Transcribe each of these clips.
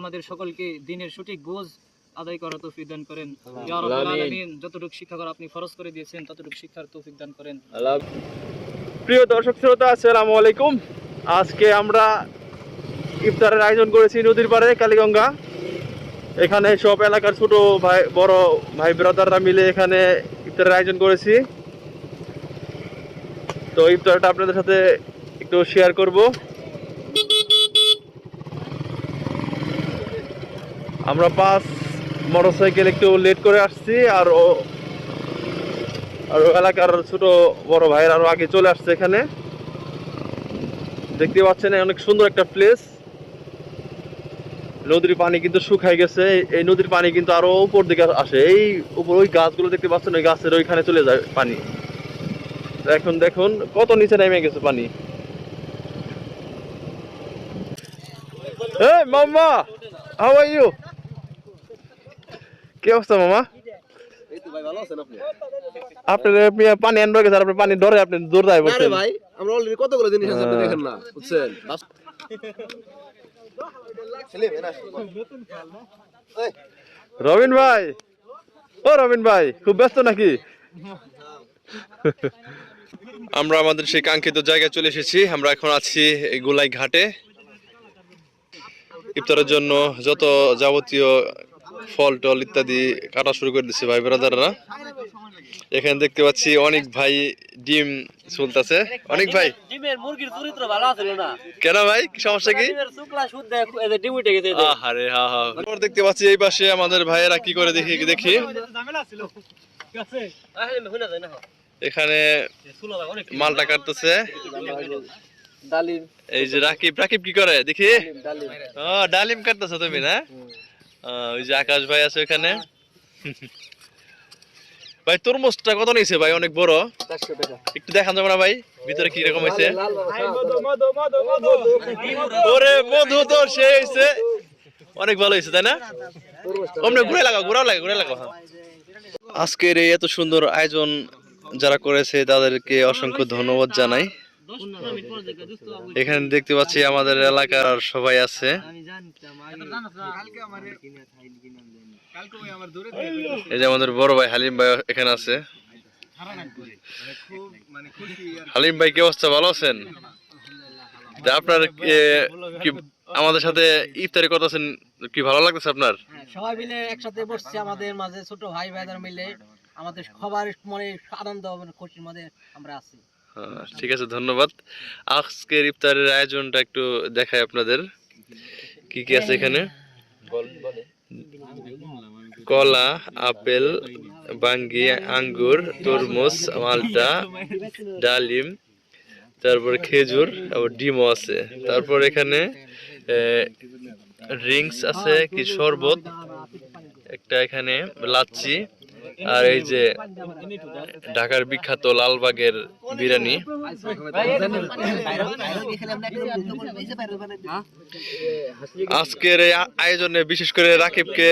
আমাদের সকলকে দিনের সঠিক বোঝ আদায় করার তৌফিক দান করেন। ইয়া রাব্বাল আলামিন যতটুকু শিক্ষা করা আপনি ফরজ করে দিয়েছেন ততটুকু শিক্ষার তৌফিক দান করেন। প্রিয় দর্শক শ্রোতা আসসালামু আলাইকুম। আজকে আমরা ইফতারের আয়োজন করেছি নদীর পাড়ে কালীগঙ্গা। এখানে সব এলাকার ছোট ভাই বড় ভাই ব্রাদাররা মিলে এখানে ইফতারের আয়োজন করেছি। তো ইফতারটা আপনাদের সাথে একটু শেয়ার করব। আমরা পাঁচ মোটরসাইকেল একটু লেট করে আসছি, আর ও আর এলাকার ছোট বড় ভাইয়ের আরও আগে চলে আসছে এখানে। দেখতে পাচ্ছেন অনেক সুন্দর একটা প্লেস নদীর পানি কিন্তু শুকাই গেছে, এই- নদীর পানি কিন্তু আরও উপর দিকে আসে। এই উপর ওই গাছগুলো দেখতে পাচ্ছেন, ওই গাছের ওইখানে চলে যায় পানি। এখন দেখুন কত নিচে নেমে গেছে পানি। এই মাম্মা আর ইউ কি অবস্থা মামা? আপনি পানি আনবার গেছে আপনি পানি ডরে আপনি দৌড় দেয় বলছেন। ভাই আমরা অলরেডি কতগুলো জিনিস আছে আপনি হ্যাঁ। দেখেন না বুঝছেন? রবিন ভাই ও রবিন ভাই খুব ব্যস্ত নাকি? আমরা আমাদের সেই কাঙ্ক্ষিত জায়গায় চলে এসেছি আমরা এখন আছি এই গোলাই ঘাটে। ইফতারের জন্য যত যাবতীয় ফল টল ইত্যাদি কাটা শুরু করে দিচ্ছে ভাই ব্রাদাররা। এখানে দেখতে পাচ্ছি অনেক ভাই ডিম চলতেছে অনেক ভাই। ডিমের মুরগির চরিত্র ভালো আছে না। কেন ভাই? কি সমস্যা কি? ডিম উঠে গেছে আহারে হা হা। তারপর দেখতে পাচ্ছি এই পাশে আমাদের ভাইয়েরা কি করে দেখি দেখি। এখানে মালটা কাটতেছে। ডালিম। এই যে রাকিব রাকিব কি করে? দেখি। ডালিম ও ডালিম কাটতেছো তুমি না? ওই যে আকাশ ভাই আছে এখানে ভাই, তরমুজটা কত নিয়েছে ভাই? অনেক বড়। একটু দেখান যাবে না ভাই, ভিতরে কি রকম হয়েছে। অনেক ভালো হয়েছে, তাই না? ঘুরে লাগাও, ঘুরাও লাগে, ঘুরে লাগাও হ্যাঁ। আজকের এই এত সুন্দর আয়োজন যারা করেছে, তাদেরকে অসংখ্য ধন্যবাদ জানাই। এখানে দেখতে পাচ্ছি আমাদের এলাকার আর সবাই আছে। এই যে আমাদের বড় ভাই হালিম ভাই এখানে আছে। হালিম ভাই কি অবস্থা? ভালো আছেন? তা আপনার কি আমাদের সাথে ইফতারি করতেছেন কি ভালো লাগতেছে আপনার? হ্যাঁ, সবাই মিলে একসাথে বসছে আমাদের মাঝে ছোট ভাই ভাইদের মিলে। আমাদের সবার মনে আনন্দ মানে খুশির মধ্যে আমরা আছি। ঠিক আছে, ধন্যবাদ। আজকের ইফতারের আয়োজনটা একটু দেখাই আপনাদের। কি কি আছে এখানে? কলা, আপেল, বাঙ্গি, আঙ্গুর, তরমুজ, মালটা, ডালিম, তারপর খেজুর আবার ডিমও আছে। তারপর এখানে ড্রিঙ্কস আছে, কি শরবত, একটা এখানে, লাচ্ছি আর এই যে ঢাকার বিখ্যাত লালবাগের বিরিয়ানি। আজকের এই আয়োজনে বিশেষ করে রাকিবকে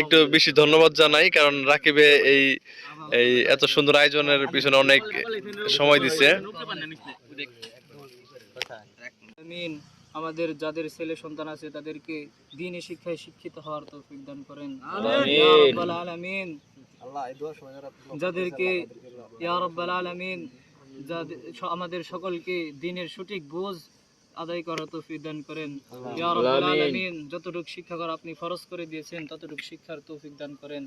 একটু বেশি ধন্যবাদ জানাই কারণ রাকিবে এই এই এত সুন্দর আয়োজনের পিছনে অনেক সময় দিছে। আমাদের যাদের ছেলে সন্তান আছে তাদেরকে দিনে শিক্ষায় শিক্ষিত হওয়ার তৌফিক দান করেন। ইয়া যাদেরকে ইয়ারব্বাল আলমিন যাদের আমাদের সকলকে দিনের সঠিক বোঝ আদায় করা তৌফিক দান করেন। ইয়া রাব্বাল আলামিন যতটুকু শিক্ষা করা আপনি ফরজ করে দিয়েছেন ততটুকু শিক্ষার তৌফিক দান করেন।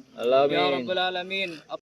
ইয়া আলামিন